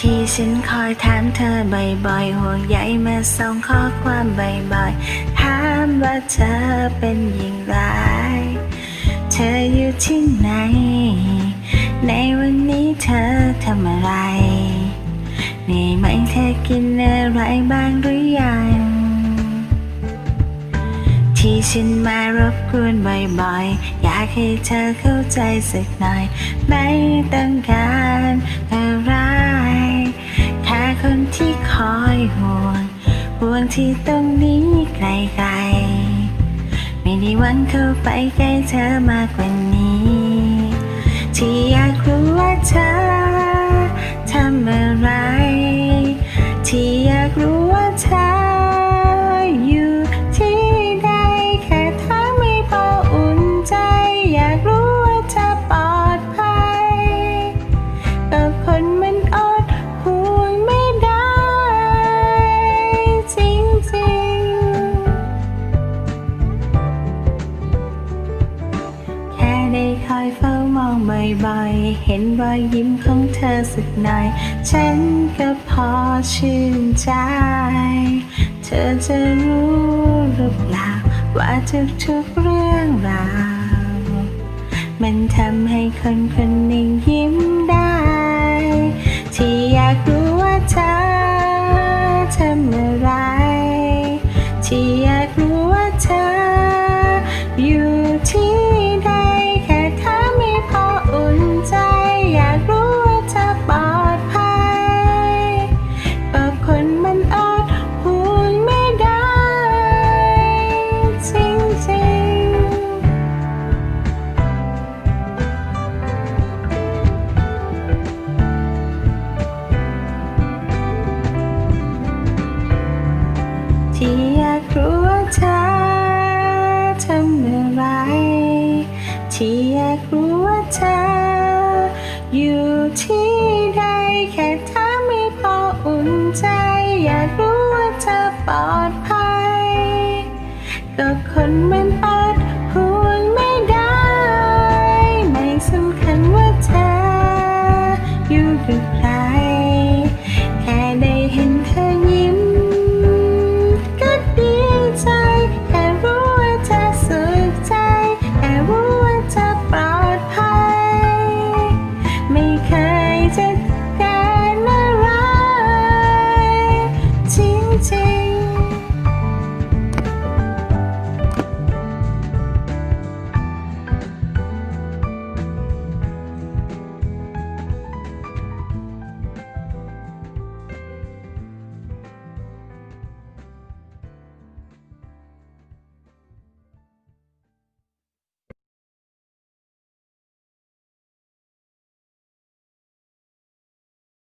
ที่ฉันคอยถามเธอบ่อยๆ ห่วงใยมาส่งข้อความบ่อยๆ ถามว่าเธอเป็นอย่างไร เธออยู่ที่ไหน ในวันนี้เธอทำอะไรในไหมเธอกินอะไรบ้างหรือยัง ที่ฉันมารบกวนบ่อยๆ อยากให้เธอเข้าใจสักหน่อย ไม่ต้องการอะไร คนที่คอยห่วงห่วงที่ตรงนี้ไกลๆ ไม่ได้หวังเข้าไปใกล้เธอมากกว่า บ่อยๆ เห็นรอยยิ้มของเธอสักหน่อย ฉันก็พอชื่นใจ เธอจะรู้หรือเปล่าว่าทุกๆเรื่องราว มันทำให้คนคนหนึ่งยิ้มได้ ที่อยากรู้ว่าเธอทำอะไรที่ ทำอะไร ที่อยากรู้ว่าเธอ อยู่ที่ใดแค่ถามไม่พออุ่นใจ อยากรู้ว่าเธอปลอดภัย ก็คนมันอ city.